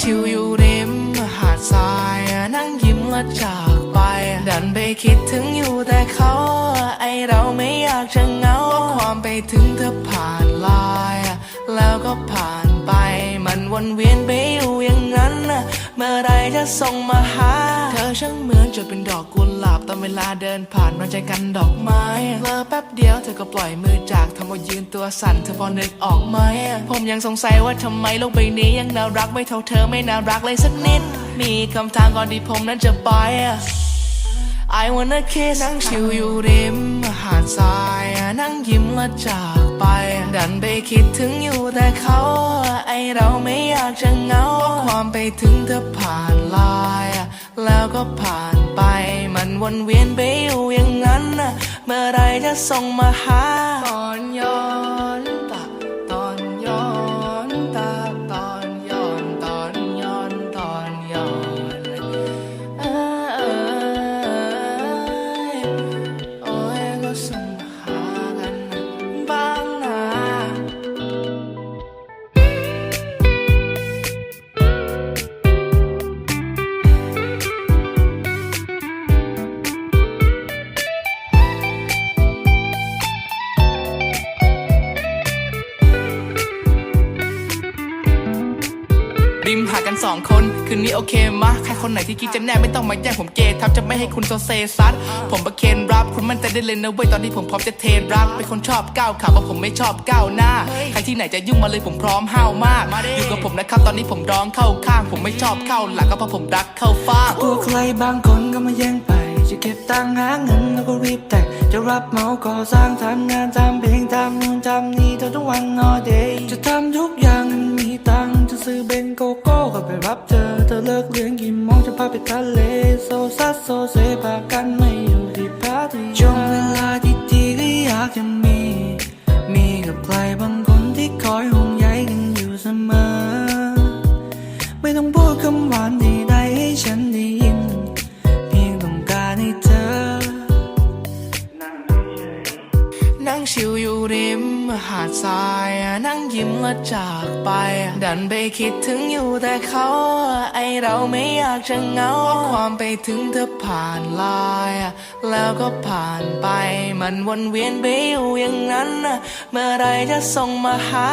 ชิวอยู่ริมหาดทรายนั่งยิ้มและจากไป ดันไปคิดถึงอยู่แต่เขา ไอเราไม่อยากจะเหงาความไปถึงเธอผ่านลาย แล้วก็ผ่านไป มันวนเวียนไปอยู่อย่างนั้น เมื่อไรจะส่งมาหา ช่างเหมือนจะเป็นดอกกุหลาบตอนเวลาเดินผ่านมาใจกันดอกไม้เลอแป๊บเดียวเธอก็ปล่อยมือจากทำเอายืนตัวสั่นเธอพอนึกออกไหมผมยังสงสัยว่าทำไมโลกใบนี้ยังน่ารักไม่เท่าเธอไม่น่ารักเลยสักนิด มีคำถามก่อนที่ผมนั้นจะไป I wanna kiss นั่งชิวอยู่ริมหาดทรายนั่งยิ้มและจากไป ดันไปคิดถึงอยู่แต่เขา ไอเราไม่อยากจะเหงาความไปถึงเธอผ่านไลน์ แล้วก็ผ่านไปมันวนเวียนไปอยู่อย่างนั้นนะเมื่อไรจะส่งมาหาตอนยอน ริมหากันสองคน คืนนี้โอเคมะ ใครคนไหนที่คิดจะแน่ไม่ต้องมาแย่งผมเกทับจะไม่ให้คุณโซเซซัด ผมประเคนรับ คุณมั่นใจได้เลยนะเว้ยตอนที่ผมพร้อมจะเทรัก เป็นคนชอบก้าวขาเพราะผมไม่ชอบก้าวหน้า ใครที่ไหนจะยุ่งมาเลยผมพร้อมห้าวมาก อยู่กับผมนะครับตอนนี้ผมร้องเข้าข้าง ผมไม่ชอบเข้าหลังก็เพราะผมรักเข้าฟ้ากลัวใครบางคนก็มาแย่งไปจะเก็บตังค์หาเงินแล้วก็รีบแต่งจะรับเหมาก่อสร้างทำงานทำเพลงทำนู่นทำนี่เธอทุกวัน all day จะทำทุกอย่างมีตังค์จะ ซื้อเบนโกโก้ก็ไปรับเธอ เธอเลิกเรียนกี่โมงจะพาไปทะเล โซซัสโซเซพากันไม่อยู่ อยู่ริมหาดทรายนั่งยิ้มและจากไป ดันไปคิดถึงอยู่แต่เขา ไอเราไม่อยากจะเหงาความไปถึงเธอผ่านลาย แล้วก็ผ่านไป มันวนเวียนไปอยู่อย่างนั้น เมื่อไรจะส่งมาหา